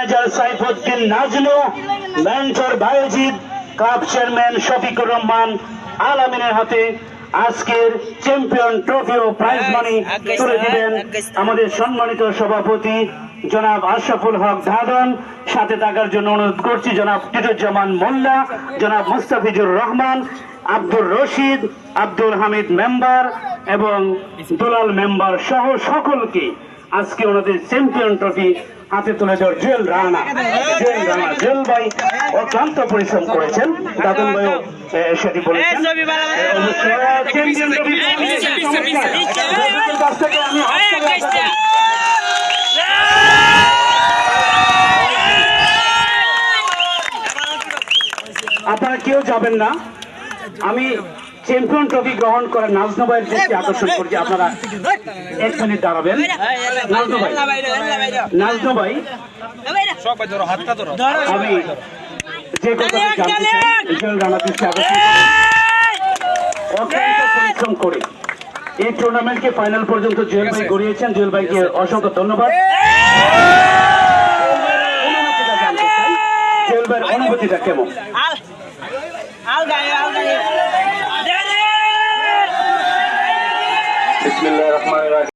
Manager Saifuddin Najmu mentor Bayojit club chairman Shafiqur Rahman আলামিনের হাতে আজকের চ্যাম্পিয়ন ট্রফি ও প্রাইজ মানি তুলে দিবেন আমাদের সম্মানিত সভাপতি জনাব আশরাফুল হক ধাদন। সাথে থাকার জন্য অনুরোধ করছি জনাব টিটুজ্জামান মোল্লা জনাব মুস্তাফিজুর রহমান আব্দুর রশিদ আব্দুল হামিদ মেম্বার এবং দুলাল মেম্বার সহ সকলকে আজকে ওনাদের চ্যাম্পিয়ন ট্রফি হাতে তুলে দেওয়ার জুয়েল রানা। জুয়েল রানা জুয়েল ভাই অক্লান্ত পরিশ্রম করেছেন। দাদন ভাইও সেটি বলেছেন। চ্যাম্পিয়ন ট্রফি কাছ থেকে আমি হাততালি আশা করি। আপনারা কেউ যাবেন না। আমি চ্যাম্পিয়ন ট্রফি গ্রহণ করার নাজনু ভাইয়ের দৃষ্টি আকর্ষণ করছি আপনারা এক মিনিট দাঁড়াবেন। নাজনু ভাই নাজনু ভাই আমি যে জানতে চাই পরিশ্রম করে এই টুর্নামেন্টকে ফাইনাল পর্যন্ত জুয়েল ভাই গড়িয়েছেন। জুয়েল ভাইকে অসংখ্য ধন্যবাদ। জুয়েল ভাইয়ের অনুভূতিটা কেমন. Al gayo, al gayo. বিসমিল্লাহির রহমানির রহিম।